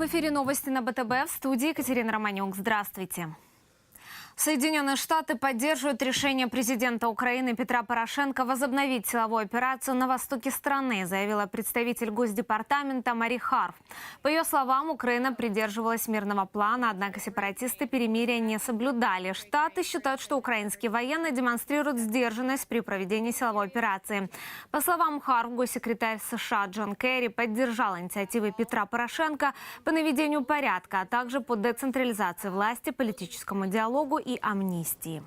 В эфире новости на БТБ в студии Екатерина Романюк. Здравствуйте. Соединенные Штаты поддерживают решение президента Украины Петра Порошенко возобновить силовую операцию на востоке страны, заявила представитель Госдепартамента Мари Харф. По ее словам, Украина придерживалась мирного плана, однако сепаратисты перемирия не соблюдали. Штаты считают, что украинские военные демонстрируют сдержанность при проведении силовой операции. По словам Харф, госсекретарь США Джон Керри поддержал инициативы Петра Порошенко по наведению порядка, а также по децентрализации власти, политическому диалогу и амнистии.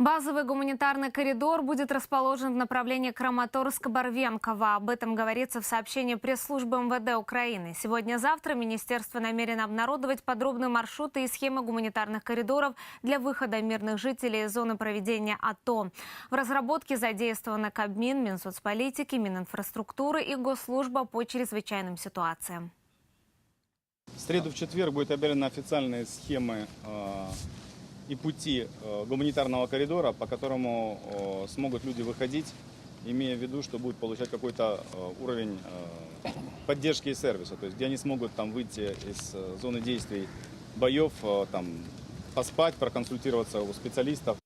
Базовый гуманитарный коридор будет расположен в направлении Краматорск-Барвенково. Об этом говорится в сообщении пресс-службы МВД Украины. Сегодня-завтра министерство намерено обнародовать подробные маршруты и схемы гуманитарных коридоров для выхода мирных жителей из зоны проведения АТО. В разработке задействованы Кабмин, Минсоцполитики, Мининфраструктуры и Госслужба по чрезвычайным ситуациям. В среду в четверг будет объявлена официальные схемы э, и пути э, гуманитарного коридора, по которому э, смогут люди выходить, имея в виду, что будут получать какой-то э, уровень поддержки и сервиса, то есть где они смогут там выйти из зоны действий боев, там поспать, проконсультироваться у специалистов.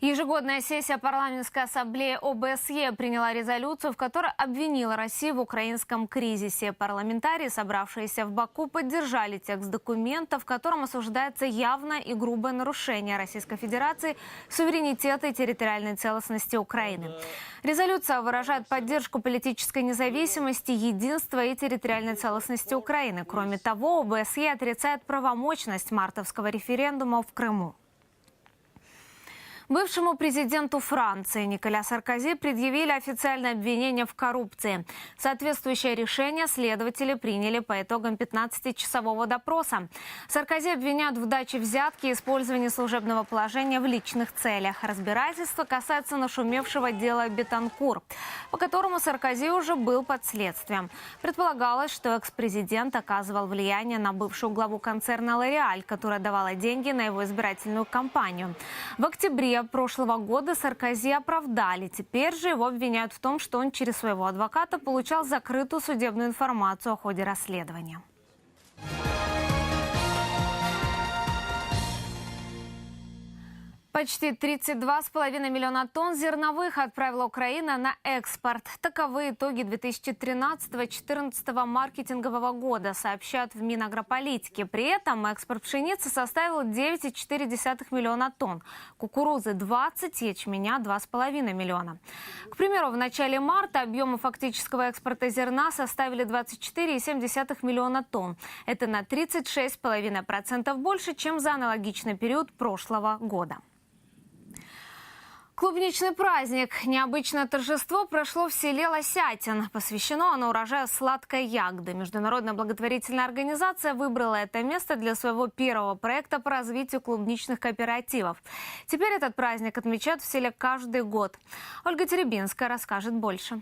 Ежегодная сессия парламентской ассамблеи ОБСЕ приняла резолюцию, в которой обвинила Россию в украинском кризисе. Парламентарии, собравшиеся в Баку, поддержали текст документа, в котором осуждается явное и грубое нарушение Российской Федерации суверенитета и территориальной целостности Украины. Резолюция выражает поддержку политической независимости, единства и территориальной целостности Украины. Кроме того, ОБСЕ отрицает правомочность мартовского референдума в Крыму. Бывшему президенту Франции Николя Саркози предъявили официальное обвинение в коррупции. Соответствующее решение следователи приняли по итогам 15-часового допроса. Саркози обвиняют в даче взятки и использовании служебного положения в личных целях. Разбирательство касается нашумевшего дела Бетанкур, по которому Саркози уже был под следствием. Предполагалось, что экс-президент оказывал влияние на бывшую главу концерна «Лореаль», которая давала деньги на его избирательную кампанию. В октябре прошлого года Саркози оправдали. Теперь же его обвиняют в том, что он через своего адвоката получал закрытую судебную информацию о ходе расследования. Почти 32,5 миллиона тонн зерновых отправила Украина на экспорт. Таковы итоги 2013-2014 маркетингового года, сообщают в Минагрополитике. При этом экспорт пшеницы составил 9,4 миллиона тонн, кукурузы 20, ячменя 2,5 миллиона. К примеру, в начале марта объемы фактического экспорта зерна составили 24,7 миллиона тонн. Это на 36,5% больше, чем за аналогичный период прошлого года. Клубничный праздник. Необычное торжество прошло в селе Лосятин. Посвящено оно урожаю сладкой ягоды. Международная благотворительная организация выбрала это место для своего первого проекта по развитию клубничных кооперативов. Теперь этот праздник отмечают в селе каждый год. Ольга Теребинская расскажет больше.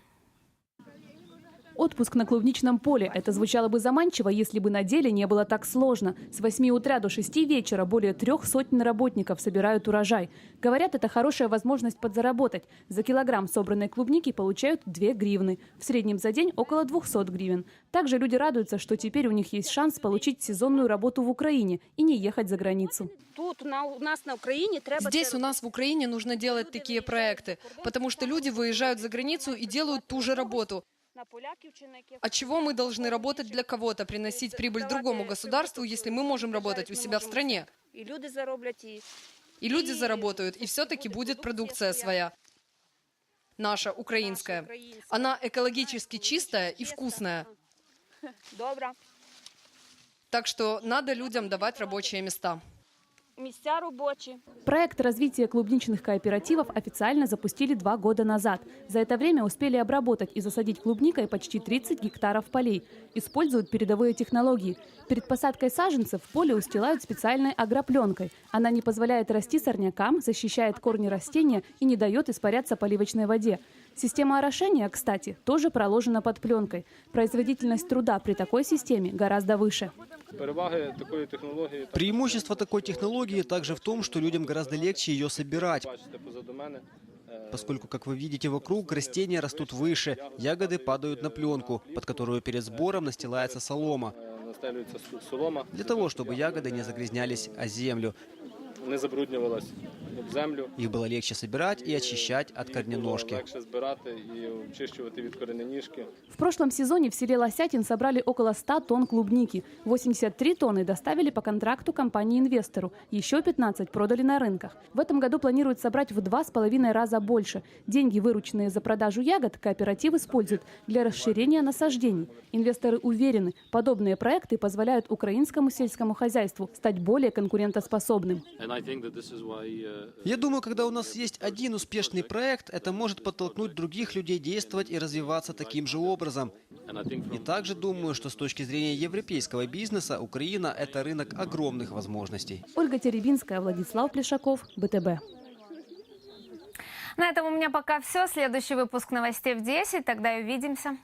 Отпуск на клубничном поле. Это звучало бы заманчиво, если бы на деле не было так сложно. С 8 утра до 6 вечера более трех сотен работников собирают урожай. Говорят, это хорошая возможность подзаработать. За килограмм собранной клубники получают 2 гривны. В среднем за день около 200 гривен. Также люди радуются, что теперь у них есть шанс получить сезонную работу в Украине и не ехать за границу. Тут на, у нас на Украине треба Здесь у нас в Украине нужно делать такие проекты, потому что люди выезжают за границу и делают ту же работу на поляків чи на яких От чего мы должны работать для кого-то, приносить прибыль другому государству, если мы можем работать у себя в стране? і люди зароблять і И люди заработают, и все-таки будет продукция своя. Наша, украинская. Она экологически чистая и вкусная. добра. Так что надо людям давать рабочие места. Місця робочі. Проект развития клубничных кооперативов официально запустили два года назад. За это время успели обработать и засадить клубникой почти 30 гектаров полей. Используют передовые технологии. Перед посадкой саженцев поле устилают специальной агропленкой. Она не позволяет расти сорнякам, защищает корни растения и не дает испаряться поливочной воде. Система орошения, кстати, тоже проложена под пленкой. Производительность труда при такой системе гораздо выше. Переваги такої технології, Преимущество такой технологии также в том, что людям гораздо легче ее собирать. бачите позаду мене, поскольку, как вы видите вокруг, растения растут выше, ягоды падают на пленку, под которую перед сбором настилается солома, Настелюється су- солома, для того, чтобы ягоды не загрязнялись о землю. не забруднювалась об землю. Их было легче собирать и очищать от Їх корненожки. Було легше збирати і очищувати від корененіжки. В прошлом сезоне в селе Лосятин собрали около 100 тонн клубники. 83 тонны доставили по контракту компании-инвестору. Еще 15 продали на рынках. В этом году планируют собрать в два с половиной раза больше. Деньги, вырученные за продажу ягод, кооператив использует для расширения насаждений. Инвесторы уверены, подобные проекты позволяют украинскому сельскому хозяйству стать более конкурентоспособным. я думаю, когда у нас есть один успешный проект, это может подтолкнуть других людей действовать и развиваться таким же образом. И также думаю, что с точки зрения европейского бизнеса Украина – это рынок огромных возможностей. Ольга Теребинская, Владислав Плешаков, БТБ. На этом у меня пока все. Следующий выпуск новостей в 10. Тогда и увидимся.